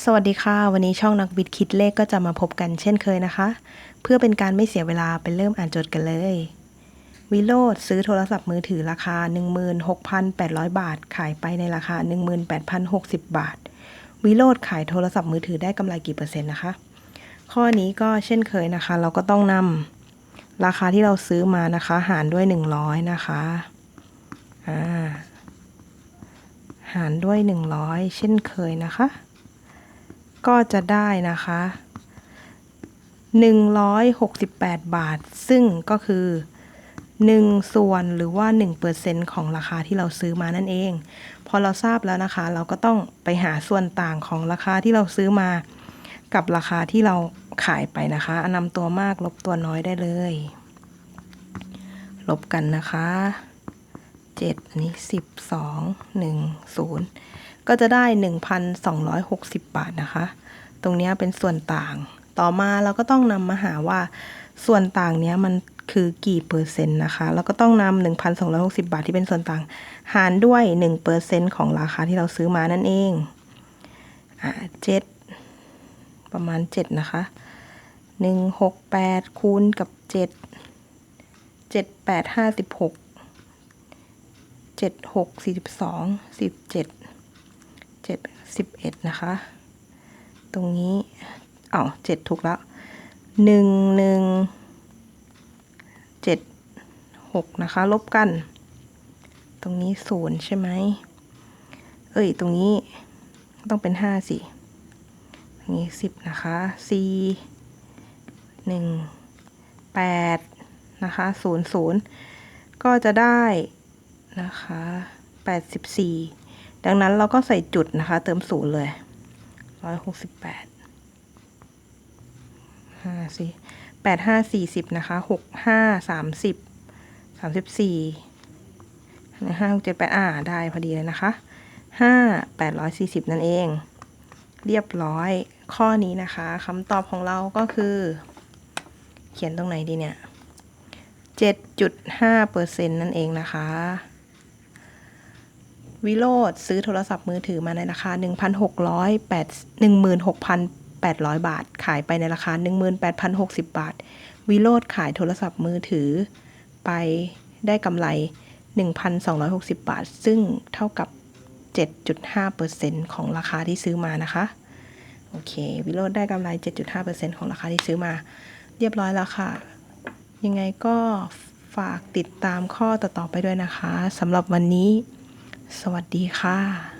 สวัสดีค่ะ วันนี้ช่องนักวิทย์คิดเลขก็จะมาพบกันเช่นเคยนะคะ เพื่อเป็นการไม่เสียเวลาไปเริ่มอ่านโจทย์กันเลย วิโรธซื้อโทรศัพท์มือถือราคา 16,800 บาท ขายไปในราคา 18,060 บาท วิโรธขายโทรศัพท์มือถือได้กำไรกี่เปอร์เซ็นต์นะคะ ข้อนี้ก็เช่นเคยนะคะ เราก็ต้องนำราคาที่เราซื้อมานะคะ หารด้วย 100 นะคะอ่าหารด้วย 100 เช่นเคยนะคะ ก็จะได้นะคะ 168 บาท ซึ่งก็คือ 1 ส่วนหรือว่า 1%ของราคาที่เราซื้อมานั่นเอง พอเราทราบแล้วนะคะ เราก็ต้องไปหาส่วนต่างของราคาที่เราซื้อมา กับราคาที่เราขายไปนะคะนำตัวมากลบตัวน้อยได้เลย ลบกันนะคะ7อันนี้ 12 1 0 ก็จะได้ 1,260 บาทนะคะ ตรงนี้เป็นส่วนต่าง ต่อมาเราก็ต้องนำมาหาว่าส่วนต่างเนี้ยมันคือกี่เปอร์เซ็นต์นะคะเราก็ต้องนำ1,260 บาทที่เป็นส่วนต่าง หารด้วย1เปอร์เซ็นต์ของราคาที่เราซื้อมานั่นเองอ่าเจ็ดประมาณ 7 นะคะ168คูณกับ 7 7 8 56 7 6 42 17 เจ็ดสิบเอ็ดนะคะ ตรงนี้อ้าวเจ็ดถูกแล้วหนึ่งหนึ่งเจ็ดหกนะคะ ลบกัน ตรงนี้ศูนย์ใช่ไหมเอ้ย ตรงนี้ต้องเป็นห้าสิตรงนี้สิบนะคะสี่หนึ่งแปดนะคะศูนย์ศูนย์ก็จะได้นะคะแปดสิบสี่ ดังนั้นเราก็ใส่จุดนะคะ เติมศูนย์เลยร้อยหกสิบแปดห้าสี่แปดห้าสี่สิบนะคะหกห้าสามสิบสามสิบสี่ห้าหกเจ็ดแปดอ่าได้พอดีเลยนะคะห้าแปดร้อยสี่สิบนั่นเอง เรียบร้อยข้อนี้นะคะคำตอบของเราก็คือ เขียนตรงไหนดีเนี่ยเจ็ดจุดห้าเปอร์เซ็นต์นั่นเองนะคะ วิโรธซื้อโทรศัพท์มือถือมาในราคา 1,608 16,800 บาท ขายไปในราคา 18,060 บาท วิโรธขายโทรศัพท์มือถือ ไปได้กำไร 1,260 บาท ซึ่งเท่ากับ 7.5%ของราคาที่ซื้อมานะคะ โอเค วิโรธได้กำไร 7.5%ของราคาที่ซื้อมา เรียบร้อยแล้วค่ะ ยังไงก็ฝากติดตามข้อต่อๆไปด้วยนะคะสำหรับวันนี้ สวัสดีค่ะ